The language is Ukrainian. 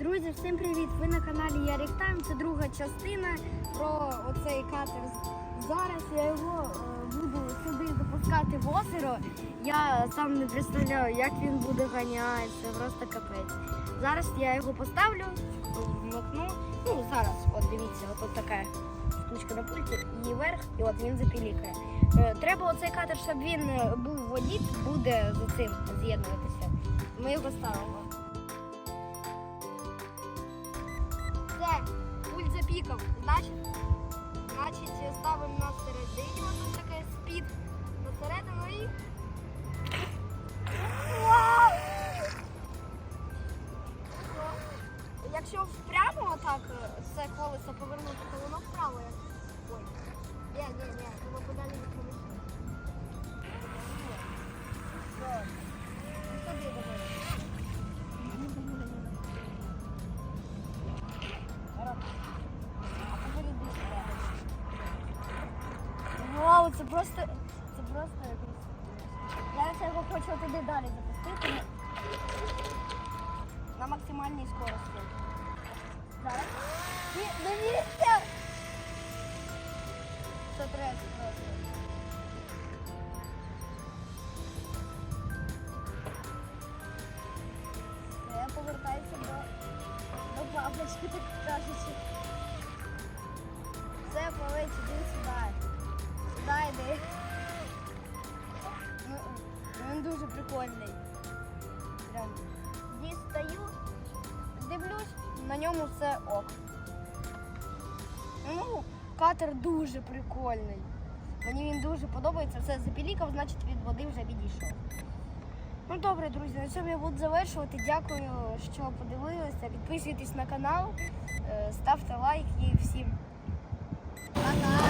Друзі, всім привіт! Ви на каналі Ярік Тайм. Це друга частина про оцей катер. Зараз я його е, буду сюди запускати в озеро. Я сам не представляю, як він буде ганяти. Це просто капець. Зараз я його поставлю, вмикну. Ну, зараз, от дивіться, от така штучка на пульті, і вверх, і от він запілікає. Е, Треба оцей катер, щоб він е, був в воді, буде з цим з'єднуватися. Ми його ставимо. Пульт. Значить, значить ставимо на середині, ось таке спід посередину і. Вау! Якщо прямо отак все колесо повернути, то воно вправо. Ой. Ні, ні, ні, Вау, це просто. Це просто якось. Я його хочу туди далі запустити. На максимальній скорості. Зараз. Ні, дивіться! Це третій просто. Все, повертається до, до папочки, так кажучи. Прикольний. Прям. Дістаю, дивлюсь, на ньому все ок. Ну, катер дуже прикольний. Мені він дуже подобається. Все запілікав, значить від води вже відійшов. Ну добре, друзі, на цьому я буду завершувати. Дякую, що подивилися. Підписуйтесь на канал, е, ставте лайк і всім. Пока!